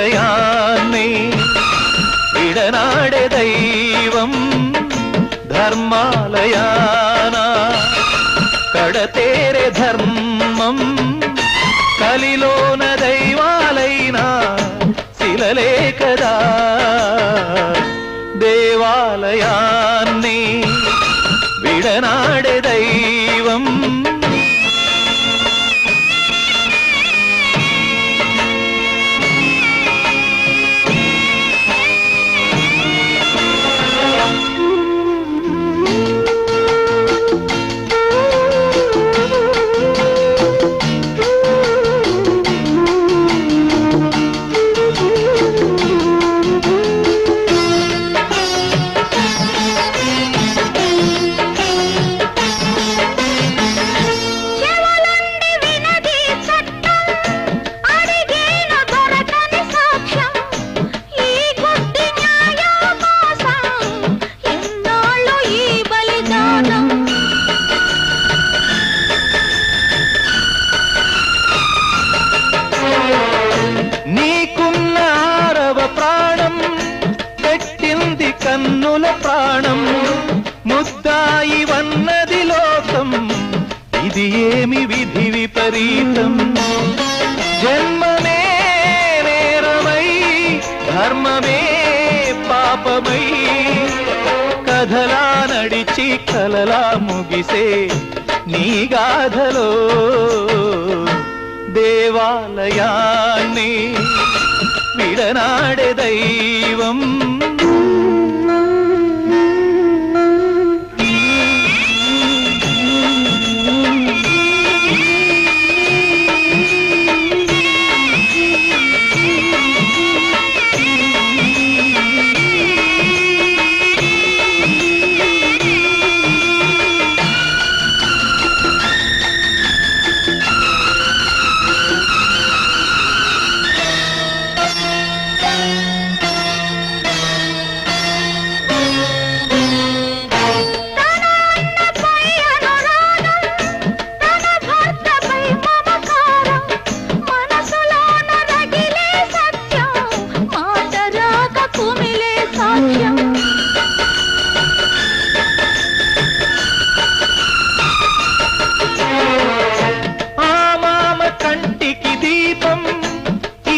నిలయాన్ని విడనాడే దైవం ధర్మాలయాన కడతేరే ధర్మం కలిలోన దైవాలైనా శిలలే కదా దేవాలయాన్ని విడనాడే దైవం ఉంది కన్నుల ప్రాణం ముద్దాయి వన్నది లోకం. ఇది ఏమి విధి విపరీతం? జన్మమే నేరమై ధర్మమే పాపమై. కథలా నడిచి కలలా ముగిసే నీ గాథలో దేవాలయాన్ని విడనాడే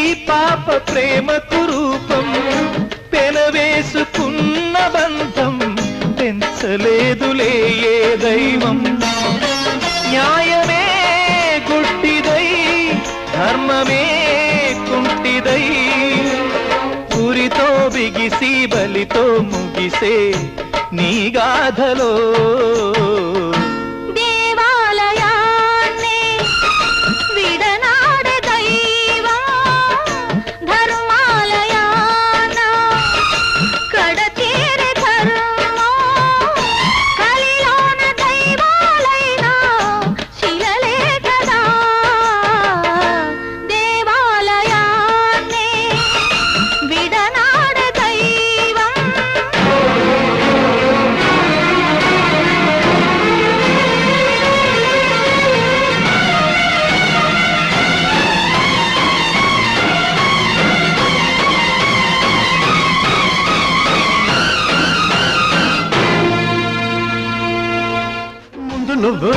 ఈ పాప ప్రేమకు రూపం పెనవేసుకున్న బంధం పెంచలేదులే ఏ దైవం. న్యాయమే గుట్టిదై ధర్మమే కుంటిదై. పురితో బిగిసి బలితో ముగిసే నీ గాథలో నువ్వు.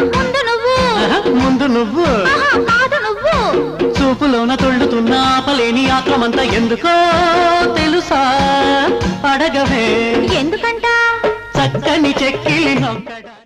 ముందు నువ్వు. ముందు నువ్వు. కాదు నువ్వు. చూపులోన తొళ్ళుతున్న ఆపలేని ఆక్రమంతా ఎందుకో తెలుసా? అడగవే. ఎందుకంట? చక్కని చెక్కిలి నొక్కడా.